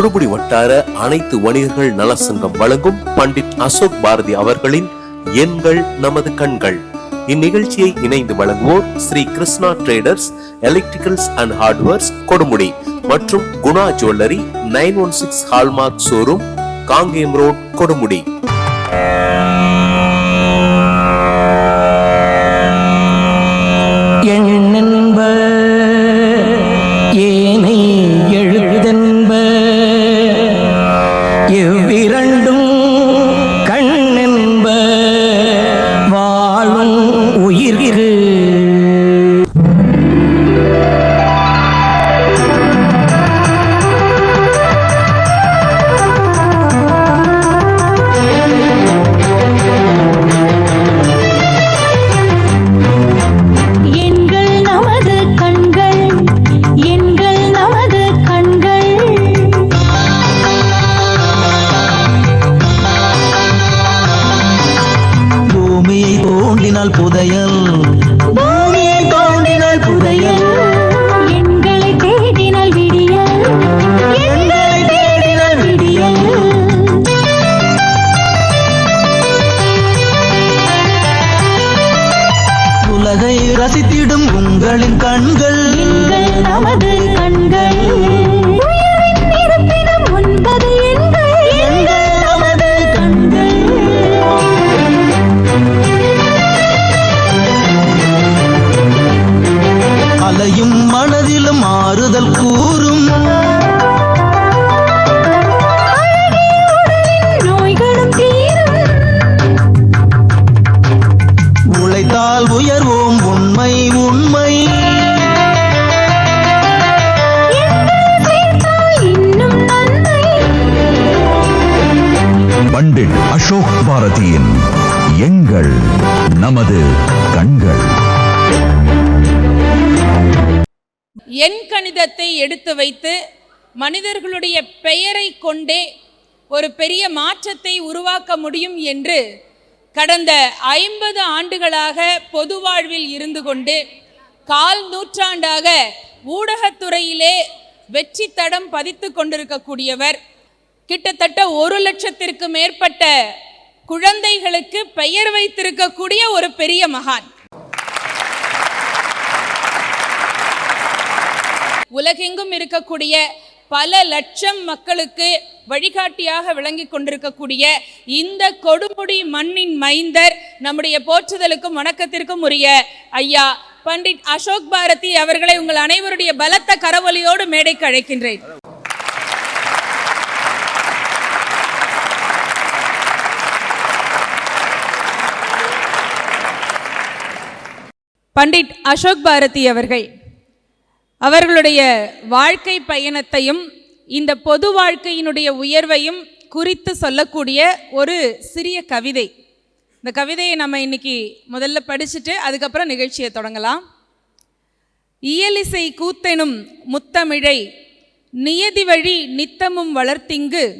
கொடுமுடி வட்டார அனைத்து வணிகர்கள் நல சங்கம் வழங்கும் பண்டிட் அசோக் பாரதி அவர்களின் எண்கள் நமது கண்கள். இந்நிகழ்ச்சியை இணைந்து வழங்குவோர் Shri Krishna traders electricals and hardwares Kodumudi மற்றும் Guna jewellery nine one six hallmark showroom Kangeyam road Kodumudi. ஆறுதல் கூறும் எடுத்து வைத்து மனிதர்களுடைய பெயரை கொண்டே ஒரு பெரிய மாற்றத்தை உருவாக்க முடியும் என்று கடந்த ஐம்பது ஆண்டுகளாக பொது வாழ்வில் இருந்து கொண்டு கால் நூற்றாண்டாக ஊடகத்துறையிலே வெற்றி தடம் பதித்து கொண்டிருக்கக்கூடியவர் கிட்டத்தட்ட ஒரு லட்சத்திற்கு மேற்பட்ட குழந்தைகளுக்கு பெயர் வைத்திருக்கக்கூடிய ஒரு பெரிய மகான். உலகெங்கும் இருக்கக்கூடிய பல லட்சம் மக்களுக்கு வழிகாட்டியாக விளங்கி கொண்டிருக்கக்கூடிய இந்த கொடுமுடி மண்ணின் மைந்தர் நம்முடைய போற்றுதலுக்கும் வணக்கத்திற்கும் உரிய ஐயா பண்டிட் அசோக் பாரதி அவர்களை உங்கள் அனைவருடைய பலத்த கரவொலியோடு மேடைக்கு அழைக்கின்றேன். பண்டிட் அசோக் பாரதி அவர்கள். அவர்களுடைய வாழ்க்கை பயணத்தையும் இந்த பொது வாழ்க்கையினுடைய உயர்வையும் குறித்து சொல்லக்கூடிய ஒரு சிறிய கவிதை. இந்த கவிதையை நம்ம இன்னைக்கு முதல்ல படிச்சுட்டு அதுக்கப்புறம் நிகழ்ச்சியை தொடங்கலாம். இயலிசை கூத்தெனும் முத்தமிழை நியதி வழி நித்தமும் வளர்த்திங்கு.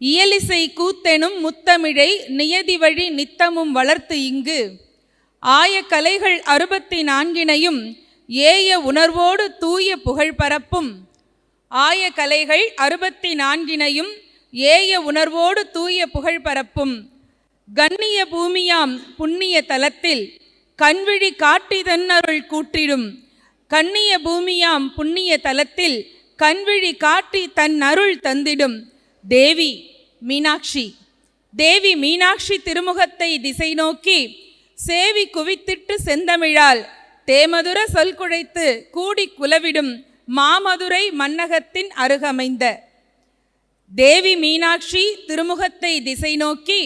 இயலிசை கூத்தெனும் முத்தமிழை நியதி வழி நித்தமும் வளர்த்து இங்கு. ஆய கலைகள் அறுபத்தி நான்கினையும் ஏய உணர்வோடு தூய புகழ் பரப்பும். ஆய கலைகள் அறுபத்தி நான்கினையும் ஏய உணர்வோடு தூய புகழ் பரப்பும். கண்ணிய பூமியாம் புண்ணிய தலத்தில் கண்விழி காட்டிதன்னருள் கூற்றிடும். கண்ணிய பூமியாம் புண்ணிய தலத்தில் கண்விழி காட்டி தன் அருள் தந்திடும். தேவி மீனாட்சி. தேவி மீனாட்சி திருமுகத்தை திசை நோக்கி சேவி குவித்திட்டு செந்தமிழால் தேமதுர சொல் குழைத்து கூடி குலவிடும் மாமதுரை மன்னகத்தின் அருகமைந்த. தேவி மீனாட்சி திருமுகத்தை திசை நோக்கி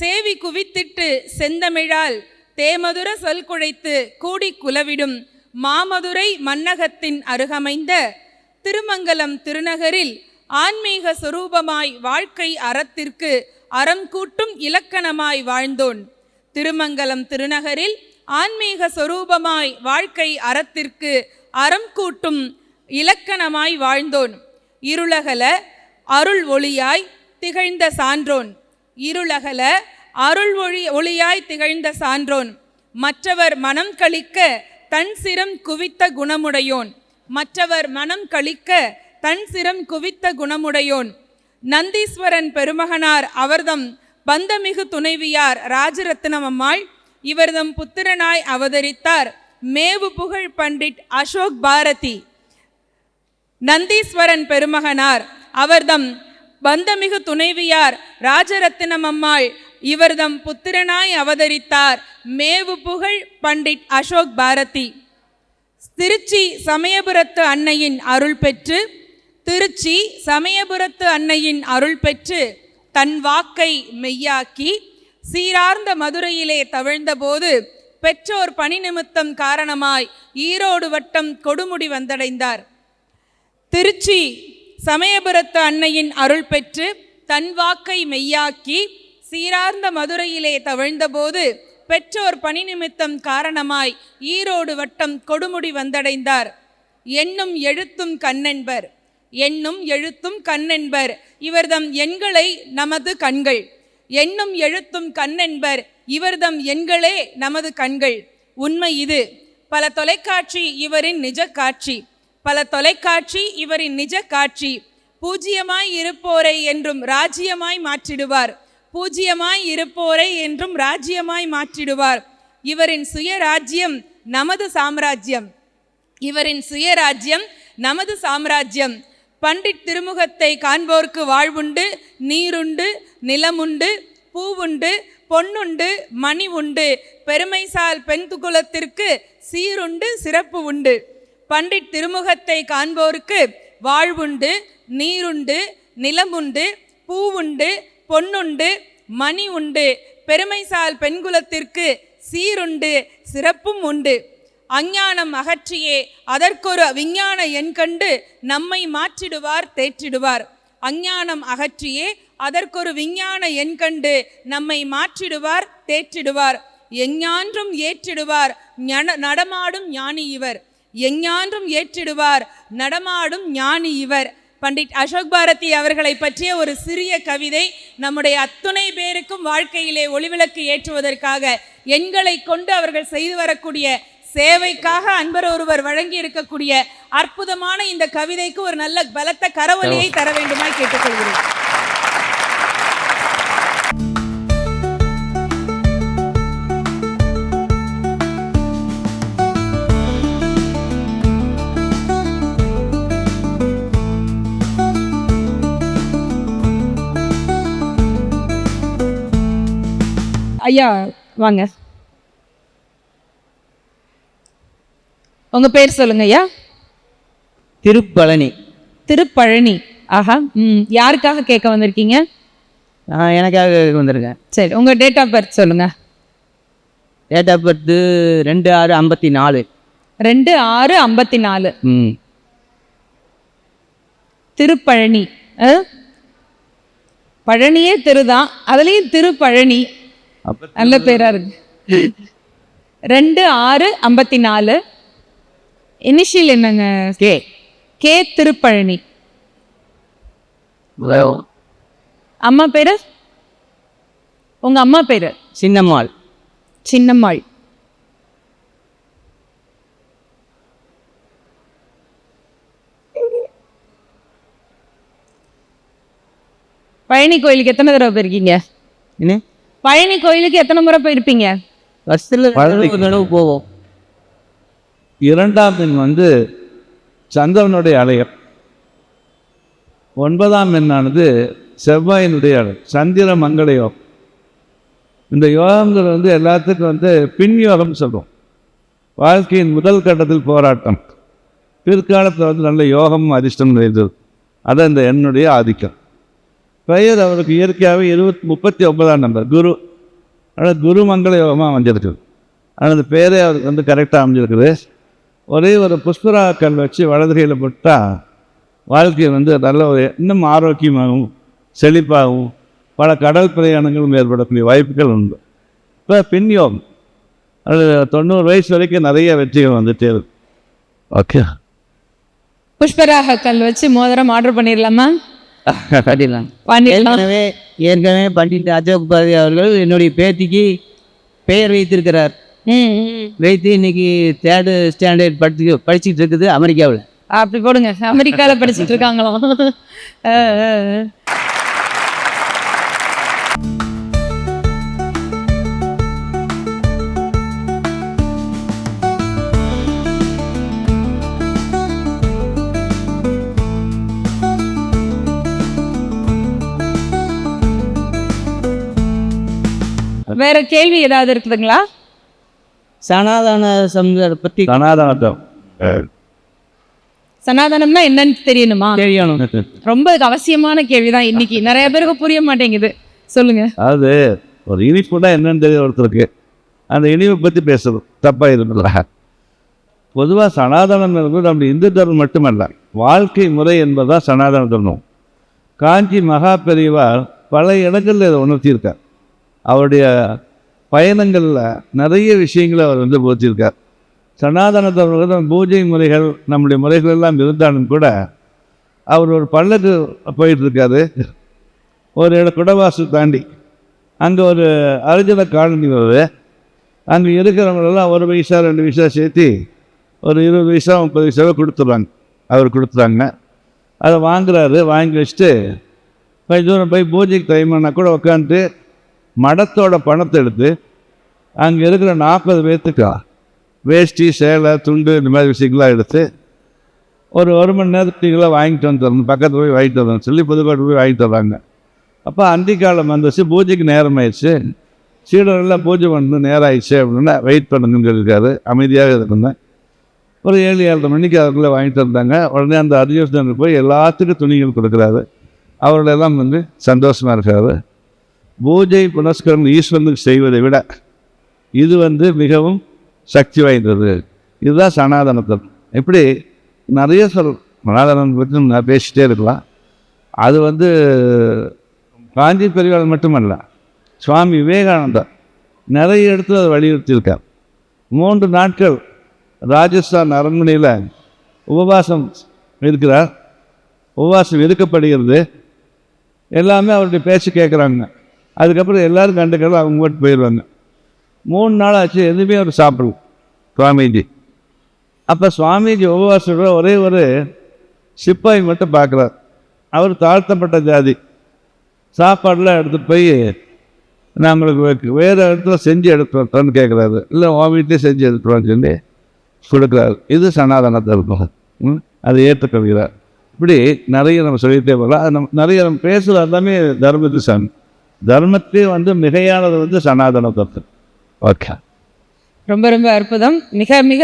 சேவி குவித்திட்டு செந்தமிழால் தேமதுர சொல் குழைத்து கூடி குலவிடும் மாமதுரை மன்னகத்தின் அருகமைந்த. திருமங்கலம் திருநகரில் ஆன்மீக சுரூபமாய் வாழ்க்கை அறத்திற்கு அறம் கூட்டும் இலக்கணமாய் வாழ்ந்தோன். திருமங்கலம் திருநகரில் ஆன்மீக சொரூபமாய் வாழ்க்கை அறத்திற்கு அறம் கூட்டும் இலக்கணமாய் வாழ்ந்தோன். இருளகல அருள் ஒளியாய் திகழ்ந்த சான்றோன். இருளகல அருள் ஒளி ஒளியாய் திகழ்ந்த சான்றோன். மற்றவர் மனம் கழிக்க தன் சிரம் குவித்த குணமுடையோன். மற்றவர் மனம் கழிக்க தன் சிரம் குவித்த குணமுடையோன். நந்தீஸ்வரன் பெருமகனார் அவர்தம் பந்தமிகு துணைவியார் ராஜரத்னம் அம்மாள் இவர்தம் புத்திரனாய் அவதரித்தார். மேவு புகழ் பண்டிட் அசோக் பாரதி. நந்தீஸ்வரன் பெருமகனார். அவர்தம் பந்தமிகு துணைவியார் ராஜரத்தினம் அம்மாள் இவர்தம் புத்திரனாய் அவதரித்தார். மேவு புகழ் பண்டிட் அசோக் பாரதி. திருச்சி சமயபுரத்து அன்னையின் அருள் பெற்று திருச்சி சமயபுரத்து அன்னையின் அருள் பெற்று தன் வாக்கை மெய்யாக்கி சீரார்ந்த மதுரையிலே தவிழ்ந்தபோது பெற்றோர் பணி நிமித்தம் காரணமாய் ஈரோடு வட்டம் கொடுமுடி வந்தடைந்தார். திருச்சி சமயபுரத்து அன்னையின் அருள் பெற்று தன் வாக்கை மெய்யாக்கி சீரார்ந்த மதுரையிலே தவிழ்ந்தபோது பெற்றோர் பணி நிமித்தம் காரணமாய் ஈரோடு வட்டம் கொடுமுடி வந்தடைந்தார். எண்ணும் எழுத்தும் கண்ணென்பர். எண்ணும் எழுத்தும் கண்ணென்பர். இவர்தம் எண்களை நமது கண்கள். எண்ணும் எழுத்தும் கண்ணென்பர் இவர்தம் எண்களே நமது கண்கள். உண்மை இது. பல தொலைக்காட்சி இவரின் நிஜ காட்சி. பல தொலைக்காட்சி இவரின் நிஜ காட்சி. பூஜ்யமாய் இருப்போரை என்றும் ராஜ்யமாய் மாற்றிடுவார். பூஜ்யமாய் இருப்போரை என்றும் ராஜ்யமாய் மாற்றிடுவார். இவரின் சுயராஜ்யம் நமது சாம்ராஜ்யம். இவரின் சுயராஜ்யம் நமது சாம்ராஜ்யம். பண்டிட் திருமுகத்தை காண்போர்க்கு வாழ்வுண்டு நீருண்டு நிலமுண்டு பூவுண்டு பொன்னுண்டு மணி உண்டு பெருமைசால் பெண் குலத்திற்கு சீருண்டு சிறப்பு உண்டு. பண்டிட் திருமுகத்தை காண்போருக்கு வாழ்வுண்டு நீருண்டு நிலமுண்டு பூவுண்டு பொன்னுண்டு மணி உண்டு பெருமைசால் பெண்குலத்திற்கு சீருண்டு சிறப்பும் உண்டு. அஞ்ஞானம் அகற்றியே அதற்கொரு விஞ்ஞான எண் கண்டு நம்மை மாற்றிடுவார் தேற்றிடுவார். அஞ்ஞானம் அகற்றியே அதற்கொரு விஞ்ஞான எண் கண்டு நம்மை மாற்றிடுவார் தேற்றிடுவார். எஞ்ஞான்றும் ஏற்றிடுவார் நடமாடும் ஞானி இவர். எஞ்ஞான்றும் ஏற்றிடுவார் நடமாடும் ஞானி இவர். பண்டிட் அசோக் பாரதி அவர்களை பற்றிய ஒரு சிறிய கவிதை நம்முடைய அத்துணை பேருக்கும் வாழ்க்கையிலே ஒளிவிளக்கு ஏற்றுவதற்காக எண்களை கொண்டு அவர்கள் செய்து வரக்கூடிய சேவைக்காக அன்பர் ஒருவர் வழங்கி இருக்கக்கூடிய அற்புதமான இந்த கவிதைக்கு ஒரு நல்ல பலத்த கரவொலியை தர வேண்டுமாய் கேட்டுக்கொள்கிறேன். ஐயா வாங்க. உங்க பேர் சொல்லுங்க ஐயா திருப்பழனி. திருப்பழனி. ஆஹா ம் யாருக்காக கேட்க வந்திருக்கீங்க? நான் எனக்காக வந்திருக்கேன். சரி உங்க டேட் ஆஃப் பர்த் சொல்லுங்க. டேட் ஆஃப் பர்த்து ரெண்டு ஆறு ஐம்பத்தி நாலு. ரெண்டு ஆறு ஐம்பத்தி நாலு. ம். திருப்பழனி ஆ? பழனியே திருதான் அதுலேயும் திருப்பழனி. நல்ல பேரா இருக்கு. ரெண்டு ஆறு ஐம்பத்தி நாலு. இனிஷியல் என்னங்க? K K Thirupalani. அம்மா பேரு? உங்க அம்மா பேரு? சின்னம்மாள். சின்னம்மாள். பழனி கோயிலுக்கு எத்தனை தடவை போயிருக்கீங்க? என்ன? பழனி கோயிலுக்கு எத்தனை முறை போயிருப்பீங்க? வருஷத்தில் தடவை போவோம். இரண்டாம் எண் வந்து சந்திரனுடைய அலையம் ஒன்பதாம் எண்ணானது செவ்வாயினுடைய அலையம் சந்திர மங்கள யோகம். இந்த யோகங்கள் வந்து எல்லாத்துக்கும் வந்து பின் யோகம் சொல்லுவோம் வாழ்க்கையின் முதல் கட்டத்தில் போராட்டம். பிற்காலத்தில் வந்து நல்ல யோகம் அதிர்ஷ்டம் நிறைந்தது. அது இந்த என்னுடைய ஆதிக்கம். பெயர் அவருக்கு இயற்கையாகவே இருபத்தி முப்பத்தி ஒன்பதாம் நம்பர் குரு. ஆனால் குரு மங்கள யோகமாக அமைஞ்சிருக்குது. ஆனால் அந்த பேரே அவருக்கு வந்து கரெக்டாக அமைஞ்சிருக்குது. ஒரே ஒரு புஷ்பரா கல் வச்சு வலது கையில் போட்டால் வாழ்க்கை வந்து நல்ல ஒரு இன்னும் ஆரோக்கியமாகவும் செழிப்பாகவும் பல கடல் பிரயாணங்களும் ஏற்படக்கூடிய வாய்ப்புகள் உண்டு. இப்போ பின் யோகம் அது தொண்ணூறு வயசு வரைக்கும் நிறைய வெற்றிகள் வந்துட்டே இருக்கு. ஓகே. புஷ்பராக கல் வச்சு மோதிரம் ஆர்டர் பண்ணிடலாமா. பண்ணிடலாம். ஏற்கனவே ஏற்கனவே பண்டிட் அசோக் பாரதி அவர்கள் என்னுடைய பேத்திக்கு பெயர் வைத்திருக்கிறார். வைத்து இன்னைக்கு தேர்டு ஸ்டாண்டர்ட் படிச்சு படிச்சுட்டு இருக்குது அமெரிக்காவில். அப்படி போடுங்க. அமெரிக்கால படிச்சுட்டு இருக்காங்களாம். வேற கேள்வி ஏதாவது இருக்குதுங்களா? சனாதன சமுதாயத்தை பற்றி சனாதனத்தம். சனாதனம்னா என்னன்னு தெரியணுமா? தெரியணும். ரொம்ப அவசியமான கேள்விதான் இன்னைக்கு. நிறைய பேருக்கு புரிய மாட்டேங்குது. சொல்லுங்க. அதாவது ஒரு இனிப்புனா என்னன்னு தெரியும் ஒருத்தருக்கு. அந்த இனிப்பை பற்றி பேசுறது தப்பாக இருந்தல பொதுவாக சனாதனம் என்பது நம்ம இந்து தர்மம் மட்டுமல்ல வாழ்க்கை முறை என்பதுதான் சனாதன தர்மம். காஞ்சி மகா பெரியவார் பல இடங்களில் இதை உணர்த்தியிருக்கார். அவருடைய பயணங்களில் நிறைய விஷயங்களை அவர் வந்து போதிச்சிருக்கார் சனாதன பூஜை முறைகள் நம்முடைய முறைகள் எல்லாம் இருந்தாலும் கூட அவர் ஒரு பள்ளக்கு போயிட்டுருக்காரு. ஒரு இடம் குடவாசு தாண்டி. அங்கே ஒரு அரிஜன காலனி வருது. அங்கே இருக்கிறவங்களெல்லாம் ஒரு பைசா ரெண்டு பைசா சேர்த்து ஒரு இருபது பைசா முப்பது பைசாவை கொடுத்துட்றாங்க. அவர் கொடுத்துறாங்க அதை வாங்குறாரு வாங்கி வச்சுட்டு கொஞ்சம் தூரம் போய் பூஜைக்கு டைம்னா கூட உட்காந்துட்டு மடத்தோட பணத்தை எடுத்து அங்கே இருக்கிற நாற்பது பேர்த்துக்கு வேஷ்டி சேலை துண்டு இந்த மாதிரி விஷயங்கள்லாம் எடுத்து ஒரு ஒரு மணி நேரத்துக்குள்ளே வாங்கிட்டு வந்துடணும் பக்கத்தில் போய் வாங்கிட்டு வரணும். சொல்லி புதுக்கோட்டை போய் வாங்கிட்டு வர்றாங்க அப்போ அந்திக்காலம் வந்துச்சு. பூஜைக்கு நேரம் ஆயிடுச்சு பூஜை பண்ணணும். நேரம் ஆயிடுச்சு அப்படின்னா வெயிட் பண்ணுங்கன்னு சொல்லியிருக்காரு. அமைதியாக இருந்தேன் ஒரு ஏழு ஏழரை மணிக்கு அதுக்குள்ளே வாங்கிட்டு வந்தாங்க. உடனே அந்த அர்ஜுனன் போய் எல்லாத்துக்கும் துணிகள் கொடுக்குறாரு. அவர்களெல்லாம் வந்து சந்தோஷமாக இருக்காரு. பூஜை புனஸ்கரம் ஈஸ்வரனுக்கு செய்வதை விட இது வந்து மிகவும் சக்தி வாய்ந்தது. இதுதான் சனாதனத்தம். எப்படி? நிறைய சொல் சனாதனம் பற்றி நான் பேசிகிட்டே இருக்கலாம். அது வந்து காஞ்சி பெரியவாள் மட்டுமல்ல சுவாமி விவேகானந்தர் நிறைய இடத்துல அதை வலியுறுத்தியிருக்கார். மூன்று நாட்கள் ராஜஸ்தான் அரண்மனையில் உபவாசம் இருக்கிறார். உபவாசம் இருக்கப்படுகிறது எல்லாமே அவருடைய பேச்சு கேட்குறாங்க. அதுக்கப்புறம் எல்லோரும் கண்டுக்கிறது அவங்க மட்டும் போயிடுவாங்க. மூணு நாள் ஆச்சு எதுவுமே அவர் சாப்பிடல சுவாமிஜி. அப்போ சுவாமிஜி உபவாசம் ஒரே ஒரு சிப்பாய் மட்டும் பார்க்குறார். அவர் தாழ்த்தப்பட்ட ஜாதி. சாப்பாடெலாம் எடுத்துகிட்டு போய் நம்மளுக்கு வேறு இடத்துல செஞ்சு எடுத்துட்டோன்னு கேட்குறாரு இல்லை உன் வீட்டிலே செஞ்சு எடுத்துடுவான்னு சொல்லி கொடுக்குறாரு. இது சனாதனத்தை இருக்கும். ம், அதை ஏற்றுக்கொள்கிறார். இப்படி நிறைய நம்ம சொல்லிகிட்டே போகலாம். அது நம்ம நிறைய நம்ம பேசுகிற எல்லாமே தர்மத்து சாமி தர்மத்தே வந்து மிகையானது வந்து சனாதன தத்துவம் ஓகே. ரொம்ப ரொம்ப அற்புதம். மிக மிக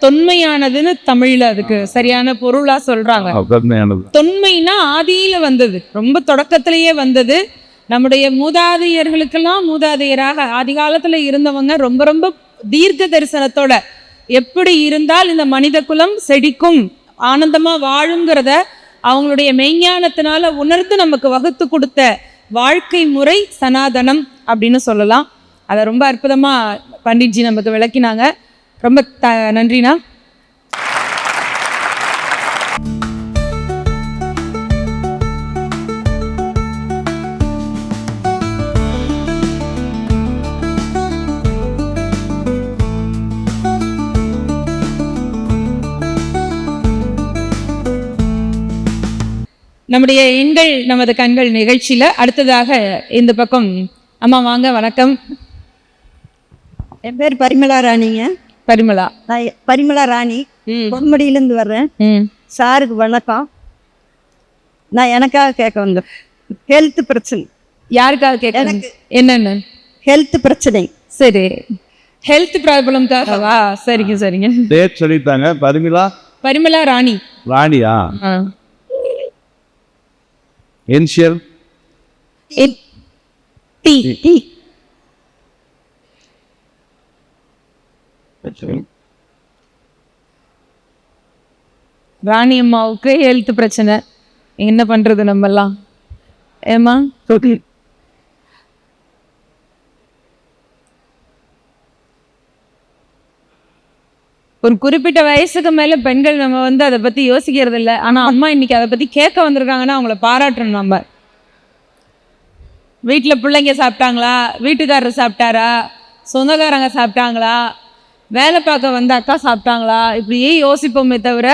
தொன்மையானதுன்னு தமிழ்ல அதுக்கு சரியான பொருளா சொல்றாங்க. கருமையானது தொன்மைனா ஆதியில வந்தது. ரொம்ப தொடக்கத்திலேயே வந்தது. நம்முடைய மூதாதையர்களுக்கெல்லாம் மூதாதையராக ஆதி காலத்துல இருந்தவங்க ரொம்ப ரொம்ப தீர்க்க தரிசனத்தோட எப்படி இருந்தால் இந்த மனித குலம் செழிக்கும் ஆனந்தமா வாழுங்கிறத அவங்களுடைய மெய்ஞானத்தினால உணர்ந்து நமக்கு வகுத்து கொடுத்த வாழ்க்கை முறை சனாதனம் அப்படின்னு சொல்லலாம். அதை ரொம்ப அற்புதமாக பண்டிட்ஜி நமக்கு விளக்கினாங்க. ரொம்ப த நன்றிண்ணா. நம்முடைய எண்கள் நமது கண்கள் நிகழ்ச்சியில அடுத்ததாக இந்த பக்கம் அம்மா வாங்க வணக்கம். என் பேர் பரிமளா ராணிங்க. பரிமளா. நான் பரிமளா ராணி. ம். பொன்முடியிலேருந்து வர்றேன். ம். சாருக்கு வணக்கம். நான் எனக்காக கேட்க வந்தேன் ஹெல்த் பிரச்சனை. யாருக்காக கேட்கணும் எனக்கு. என்னென்ன? ஹெல்த் பிரச்சனை. சரி. ஹெல்த் ப்ராப்ளம்காகவா சரிங்க சரிங்க. டேட் சொல்லிட்டாங்க. பரிமிளா? பரிமளா ராணி. ராணியா. என்ஷியல் ராணி அம்மாவுக்கு ஹெல்த் பிரச்சனை. என்ன பண்றது நம்ம எல்லாம் ஏமா ஒரு குறிப்பிட்ட வயசுக்கு மேலே பெண்கள் நம்ம வந்து அதை பற்றி யோசிக்கிறது இல்லை ஆனால் அம்மா இன்னைக்கு அதை பற்றி கேட்க வந்திருக்காங்கன்னா அவங்கள பாராட்டணும் நம்ம. வீட்டில் பிள்ளைங்க சாப்பிட்டாங்களா? வீட்டுக்காரர் சாப்பிட்டாரா? சொந்தக்காரங்க சாப்பிட்டாங்களா? வேலை பார்க்க வந்த அக்கா சாப்பிட்டாங்களா? இப்படியே யோசிப்போமே தவிர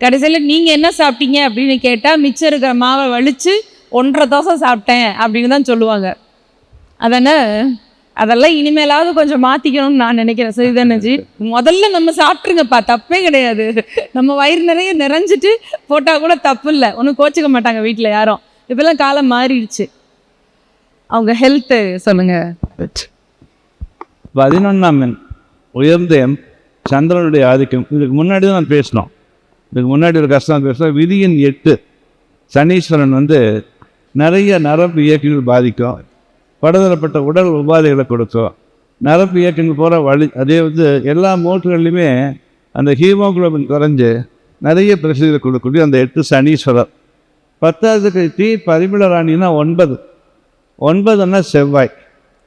கடைசியில் நீங்கள் என்ன சாப்பிட்டீங்க அப்படின்னு கேட்டால் மிச்சம் இருக்கிற மாவை வலித்து ஒன்றரை தோசை சாப்பிட்டேன் அப்படின்னு தான் சொல்லுவாங்க. அதனால் அதெல்லாம் இனிமேலாவது கொஞ்சம் மாற்றிக்கணும்னு நான் நினைக்கிறேன். சரிதானஜி முதல்ல நம்ம சாப்பிட்ருங்கப்பா தப்பே கிடையாது. நம்ம வயிறு நிறைய நிறைஞ்சிட்டு போட்டால் கூட தப்பு இல்லை. ஒன்றும் கோச்சிக்க மாட்டாங்க வீட்டில் யாரும். இப்போல்லாம் காலம் மாறிடுச்சு. அவங்க ஹெல்த்து சொல்லுங்கள் பதினொன்றாம் எண் உயர்ந்த எண் சந்திரனுடைய ஆதிக்கம். இதுக்கு முன்னாடி தான் நான் பேசினோம். இதுக்கு முன்னாடி ஒரு கஷ்டம் பேசினோம். விதியின் எட்டு சனீஸ்வரன் வந்து நிறைய நரம்பு இயக்கங்கள் பாதிக்கும். படுதலப்பட்ட உடல் உபாதைகளை கொடுக்கும். நரம்பு இயக்கங்கள் போகிற வழி அதே வந்து எல்லா மோட்டுகள்லையுமே அந்த ஹீமோகுளோபின் குறைஞ்சு நிறைய பிரச்சனைகளை கொடுக்கக்கூடிய அந்த எட்டு சனீஸ்வரர். பத்தாவதுக்கு தீ பரிமள ராணின்னா ஒன்பது. ஒன்பதுன்னா செவ்வாய்.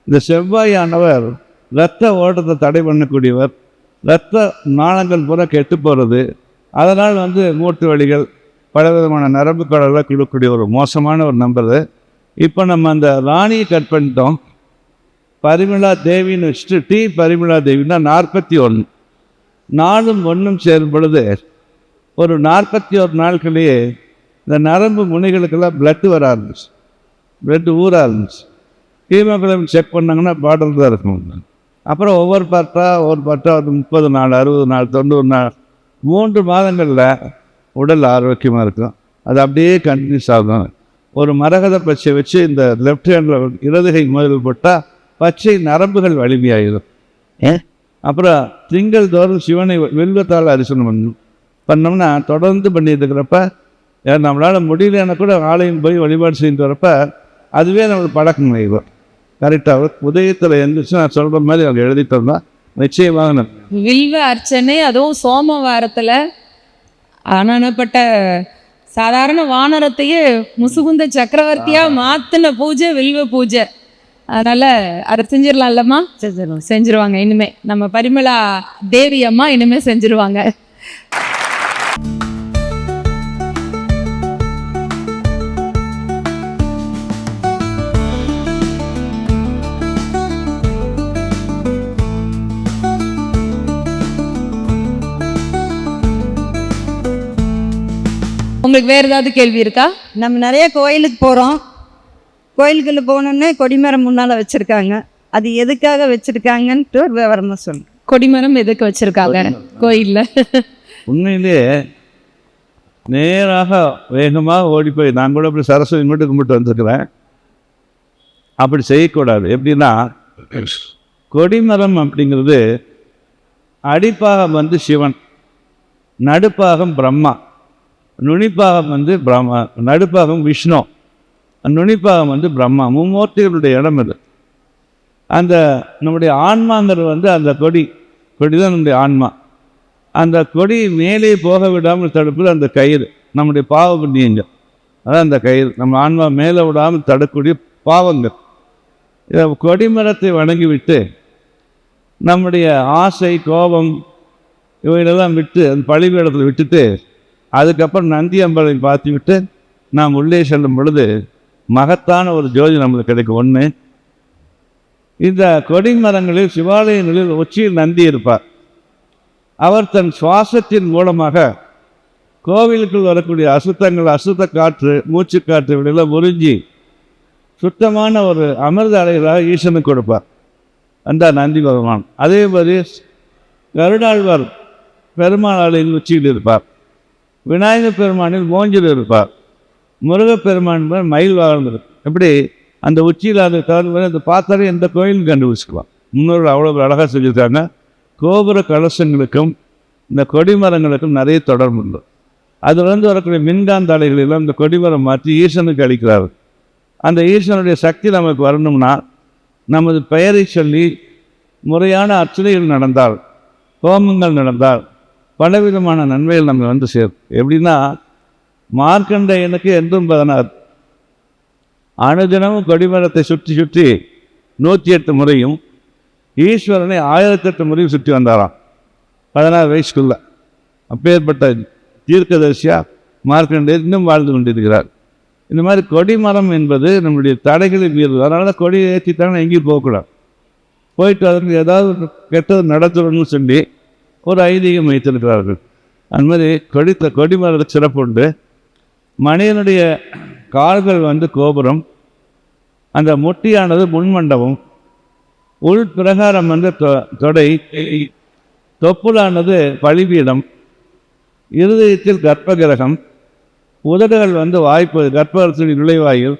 இந்த செவ்வாயானவர் இரத்த ஓட்டத்தை தடை பண்ணக்கூடியவர். இரத்த நாளங்கள் பூரா கெட்டு போகிறது அதனால் வந்து மூட்டு வலிகள் பலவிதமான நரம்பு கடலை கொடுக்கக்கூடிய ஒரு மோசமான ஒரு நம்பர் இப்போ நம்ம அந்த ராணியை கட் பண்ணிட்டோம். பரிமளா தேவின்னு வச்சுட்டு டி பரிமளா தேவின்னா நாற்பத்தி ஒன்று நாலும் ஒன்றும் சேரும் பொழுது ஒரு நாற்பத்தி ஒரு நாட்களையே இந்த நரம்பு முனைகளுக்கெல்லாம் பிளட்டு வர ஆரம்பிச்சு. பிளட்டு ஊற ஆரம்பிச்சு. ஹீமோகுளோபின் செக் பண்ணாங்கன்னா பாட்டில் தான் இருக்கும். அப்புறம் ஒவ்வொரு பார்ட்டாக ஒவ்வொரு பார்ட்டாக ஒரு முப்பது நாள் அறுபது நாள் தொண்ணூறு நாள் மூன்று மாதங்களில் உடல் ஆரோக்கியமாக இருக்கும். அது அப்படியே கண்டினியூஸ் ஆகும். ஒரு மரகத பச்சை வச்சு இந்த லெஃப்ட் ஹேண்டில் இடதுகை முதல் போட்டால் பச்சை நரம்புகள் வலிமையாயிடும் அப்புறம் திங்கள் தோறும் சிவனை வெல்வத்தால் அரிசனம் பண்ணணும் பண்ணோம்னா தொடர்ந்து பண்ணிட்டு இருக்கிறப்ப நம்மளால் முடியலன்னா கூட ஆலயம் போய் வழிபாடு செய்துட்டு வரப்ப அதுவே நம்மளுக்கு பழக்கம் ஆயிடும் கரெக்டாக உதயத்தில் எந்திரிச்சு நான் சொல்கிற மாதிரி அவங்க எழுதிட்டு இருந்தால் நிச்சயமாக வில்வ அர்ச்சனை அதுவும் சோமவாரத்தில் அனப்பட்ட சாதாரண வானரத்தையே முசுகுந்த சக்கரவர்த்தியாக மாற்றின பூஜை வில்வ பூஜை. அதனால் அதை செஞ்சிடலாம்லம்மா? செஞ்சிடும் செஞ்சிருவாங்க. இனிமே நம்ம பரிமளா தேவி அம்மா இனிமே செஞ்சிருவாங்க. உங்களுக்கு வேற ஏதாவது கேள்வி இருக்கா? நம்ம நிறைய கோயிலுக்கு போகிறோம் கோயிலுக்குள்ள போனோன்னே கொடிமரம் முன்னால் வச்சுருக்காங்க. அது எதுக்காக வச்சுருக்காங்கன்ட்டு ஒரு விவரமாக சொல்லுங்கள் கொடிமரம் எதுக்கு வச்சிருக்காங்க? கோயில்ல. உண்மையிலேயே நேராக வேகமாக ஓடி போய் நான் கூட அப்படி சரஸ்வதி மட்டும் கும்பிட்டு வந்திருக்கிறேன். அப்படி செய்யக்கூடாது. எப்படின்னா கொடிமரம் அப்படிங்கிறது அடிப்பாகம் வந்து சிவன் நடுப்பாகம் பிரம்மா. நுனிப்பாகம் வந்து பிரம்மா நடுப்பாகம் விஷ்ணு. நுனிப்பாகம் வந்து பிரம்மா மும்மூர்த்திகளுடைய இடம் இது அந்த நம்முடைய ஆன்மாங்கிறது வந்து அந்த கொடி கொடி தான் நம்முடைய ஆன்மா. அந்த கொடி மேலே போக விடாமல் தடுப்பது அந்த கயிறு நம்முடைய பாவ புண்ணியங்கள் அதான் அந்த கயிறு நம்ம ஆன்மா மேலே விடாமல் தடுக்கக்கூடிய பாவங்கள். இதை கொடிமரத்தை வணங்கிவிட்டு நம்முடைய ஆசை கோபம் இவைகளெல்லாம் விட்டு அந்த பழிபீடத்தில் விட்டுட்டு அதுக்கப்புறம் நந்தி அம்பலை பார்த்து விட்டு நாம் உள்ளே செல்லும் பொழுது மகத்தான ஒரு ஜோதி நம்மளுக்கு கிடைக்கும். ஒன்று இந்த கொடி மரங்களில் சிவாலயங்களில் உச்சியில் நந்தி இருப்பார். அவர் தன் சுவாசத்தின் மூலமாக கோவிலுக்குள் வரக்கூடிய அசுத்தங்கள் அசுத்த காற்று மூச்சுக்காற்று இப்படியெல்லாம் உறிஞ்சி சுத்தமான ஒரு அமிர்த அலைகளாக ஈசனுக்கு கொடுப்பார். அந்த நந்தி பகவான். அதே மாதிரி கருடாழ்வார் பெருமாள் அலையில் உச்சியில் இருப்பார். விநாயகர் பெருமானில் மோஞ்சில் இருப்பார். முருகப்பெருமான் மயில் வாழ்ந்தது எப்படி? அந்த உச்சியில் அதை தவிர அந்த பார்த்தாலே எந்த கோயிலும் கண்டுபிடிச்சிக்கலாம் முன்னோர்கள் அவ்வளோ அழகாக செஞ்சுருக்காங்க. கோபுர கலசங்களுக்கும் இந்த கொடிமரங்களுக்கும் நிறைய தொடர்பு உண்டு. அதிலிருந்து வரக்கூடிய மின்காந்த அலைகளெல்லாம் இந்த கொடிமரம் மாற்றி ஈசனுக்கு அளிக்கிறார்கள். அந்த ஈசனுடைய சக்தி நமக்கு வரணும்னா நமது பெயரை சொல்லி முறையான அர்ச்சனைகள் நடந்தால் ஹோமங்கள் நடந்தால் பலவிதமான நன்மைகள் நம்ம வந்து சேரும். எப்படின்னா மார்க்கண்டையனுக்கு என்றும் பதினாறு அனுதினமும் கொடிமரத்தை சுற்றி சுற்றி நூற்றி எட்டு முறையும் ஈஸ்வரனை ஆயிரத்தெட்டு முறையும் சுற்றி வந்தாராம். பதினாறு வயசுக்குள்ள. அப்பேற்பட்ட தீர்க்கதரிசியாக மார்க்கண்டே இன்னும் வாழ்ந்து கொண்டிருக்கிறார். இந்த மாதிரி கொடிமரம் என்பது நம்முடைய தடைகளை மீறுது அதனால் கொடி கொடியை எங்கேயும் போகக்கூடாது. போயிட்டு அதற்கு ஏதாவது கெட்டது நடத்துறோம்னு சொல்லி ஒரு ஐதீகம் வைத்திருக்கிறார்கள். அந்த மாதிரி கொடித்த கொடிமரத்து சிறப்புண்டு மனிதனுடைய கால்கள் வந்து கோபுரம். அந்த முட்டியானது முன்மண்டபம். உள் பிரகாரம் வந்து தொ- தொடை. தொப்புளானது பழிபீடம் இருதயத்தில் கர்ப்பகிரகம். உதடுகள் வந்து வாய்ப்பு கர்ப்பகத்தின் நுழைவாயில்.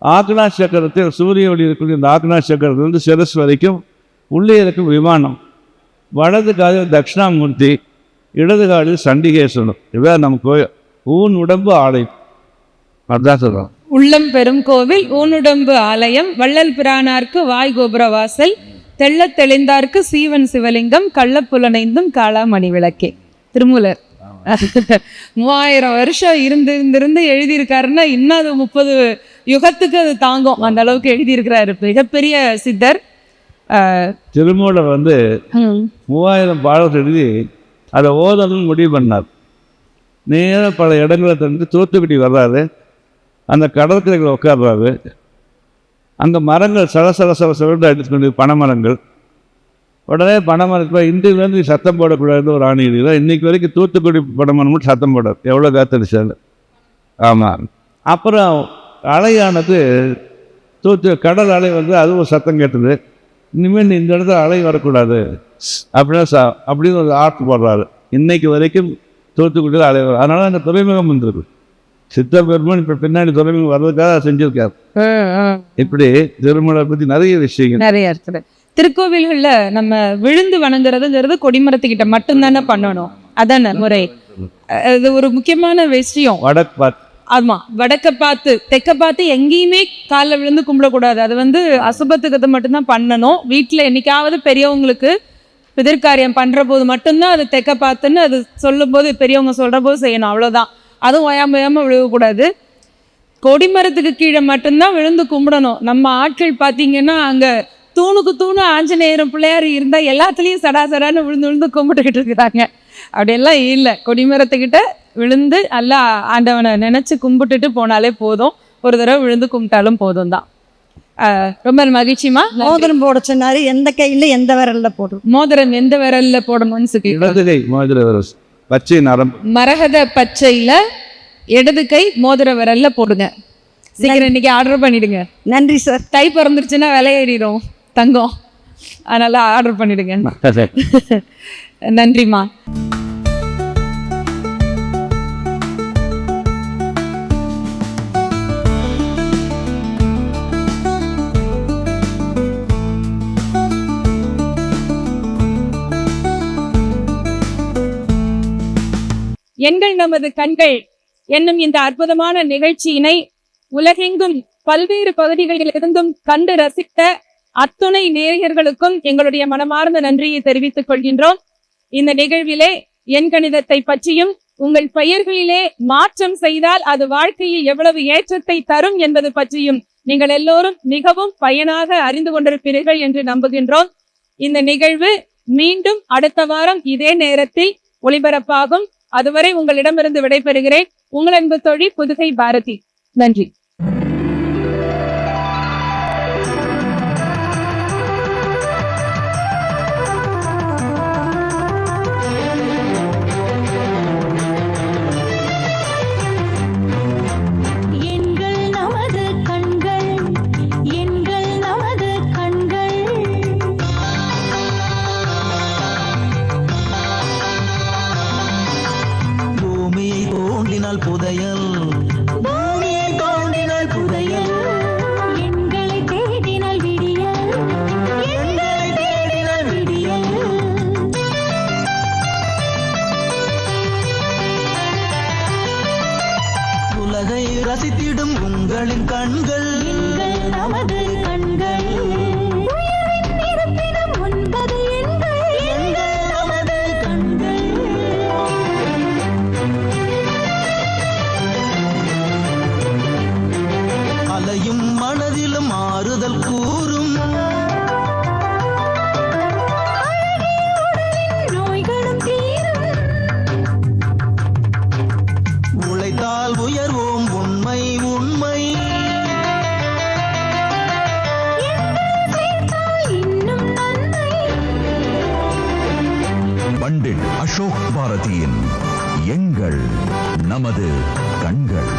ஆக்னா சக்கரத்தில் சூரிய ஒளி இருக்கக்கூடிய இந்த ஆக்னா சக்கரத்திலிருந்து சிரஸ் வரைக்கும் உள்ளே இருக்கும் விமானம். வலது காலில் தட்சிணாமூர்த்தி இடது காலில் சண்டிகேஸ்வரன். இதான் நம்ம கோயில். ஊன் உடம்பு ஆலை அதுதான் சொல்கிறோம் உள்ளம் பெரும் கோவில் ஊனுடம்பு ஆலயம் வள்ளல் பிரானார்க்கு வாய் கோபுர வாசல் தெள்ளத் தெளிந்தார்க்கு சீவன் சிவலிங்கம் கள்ளப்புலனைந்தும் காளாமணி விளக்கே. திருமூலர். மூவாயிரம் வருஷம் இருந்து இருந்திருந்து எழுதியிருக்காருன்னா இன்னும் அது முப்பது யுகத்துக்கு அது தாங்கும். அந்த அளவுக்கு எழுதியிருக்கிறாரு. மிகப்பெரிய சித்தர். திருமூலர் வந்து மூவாயிரம் பாடல் எழுதி அதை ஓதணும்னு முடிவு பண்ணார். நேராக பல இடங்களை தந்து தூத்துக்குடி வர்றாரு. அந்த கடற்கரையில் உட்கார்றாரு. அங்கே மரங்கள் சல சல சல சலண்டு அடித்து கொண்டு பனைமரங்கள் உடனே பனைமரத்தில் இன்றிலிருந்து நீ சத்தம் போடக்கூடாதுன்னு ஒரு ஆணை எழுதிதான் இன்றைக்கி வரைக்கும் தூத்துக்குடி பனைமரம் சத்தம் போடாது. எவ்வளோ காத்தடிச்சாலும் ஆமாம் அப்புறம் அலையானது தூத்து கடல் அலை வந்து அதுவும் சத்தம் கேட்டது. இனிமேல் இந்த இடத்துல அலை வரக்கூடாது. அப்படின்னா சா அப்படின்னு ஒரு ஆர்ட் போடுறாரு. இன்னைக்கு வரைக்கும் தூத்துக்குடியில் அலை வரும் அதனால அந்த துறைமுகம் வந்திருக்கு சித்த பெருமான் இப்போ பின்னாடி துறைமுகம் வர்றதுக்காக செஞ்சிருக்காரு. இப்படி திருமலை பற்றி நிறைய விஷயங்கள். நிறைய இருக்குது. திருக்கோவில்கள்ல நம்ம விழுந்து வணங்குறதுங்கிறது கொடிமரத்துக்கிட்ட மட்டும்தானே பண்ணணும். அதானே முறை. அஹ் இது ஒரு முக்கியமான விஷயம். வடக்கு ஆமாம் வடக்க பார்த்து தெக்க பார்த்து எங்கேயுமே காலில் விழுந்து கும்பிடக்கூடாது. அது வந்து அசுபத்துக்கு மட்டும்தான் பண்ணணும். வீட்டில் என்றைக்காவது பெரியவங்களுக்கு பிதிர்காரியம் பண்ணுற போது மட்டும்தான் அது தெக்க பார்த்துன்னு அது சொல்லும்போது பெரியவங்க சொல்கிற போது செய்யணும். அவ்வளோதான் அதுவும் ஓயாம ஓயாம விழுகக்கூடாது கொடிமரத்துக்கு கீழே மட்டும்தான் விழுந்து கும்பிடணும். நம்ம ஆட்கள் பார்த்தீங்கன்னா அங்கே தூணுக்கு தூணு ஆஞ்சநேயரும் பிள்ளையார் இருந்தால் எல்லாத்துலேயும் சடா சடான்னு விழுந்து விழுந்து கும்பிட்டுக்கிட்டு இருக்கிறாங்க. அப்படியெல்லாம் இல்லை. கொடிமரத்துக்கிட்ட விழுந்து நல்லா ஆண்டவனை நினைச்சு கும்பிட்டுட்டு போனாலே போதும். ஒரு தடவை விழுந்து கும்பிட்டாலும் போதும் தான் ரொம்ப மகிழ்ச்சிமா மோதிரம் போட சொன்னாரு. எந்த கையில எந்த விரல்ல போடும்? மோதிரம் எந்த விரல்ல போடணும்னு கை பச்சை நரம்பு மரகத பச்சையில இடது கை மோதிர விரல்ல போடுங்க. சீக்கிரம் இன்னைக்கு ஆர்டர் பண்ணிடுங்க. நன்றி சார் தை பிறந்துருச்சுன்னா விலை ஏறிடும். தங்கம். அதனால ஆர்டர் பண்ணிடுங்க. நன்றிம்மா. எங்கள் நமது கண்கள் என்னும் இந்த அற்புதமான நிகழ்ச்சியினை உலகெங்கும் பல்வேறு பகுதிகளில் இருந்தும் கண்டு ரசித்த அத்துணை நேயர்களுக்கும் எங்களுடைய மனமார்ந்த நன்றியை தெரிவித்துக் கொள்கின்றோம். இந்த நிகழ்விலே எண் கணிதத்தை பற்றியும் உங்கள் பெயர்களிலே மாற்றம் செய்தால் அது வாழ்க்கையில் எவ்வளவு ஏற்றத்தை தரும் என்பது பற்றியும் நீங்கள் எல்லோரும் மிகவும் பயனாக அறிந்து கொண்டிருப்பீர்கள் என்று நம்புகின்றோம். இந்த நிகழ்வு மீண்டும் அடுத்த வாரம் இதே நேரத்தில் ஒளிபரப்பாகும். அதுவரை உங்களிடமிருந்து விடைபெறுகிறேன். உங்கள் அன்பு தோழி புதுகை பாரதி. நன்றி. ரசித்திடும் உங்களின் கண்கள். நமது கண்கள். உயர்வின் இருப்பிடம் ஒன்பது ஷோக் பாரதியின் எங்கள் நமது கண்கள்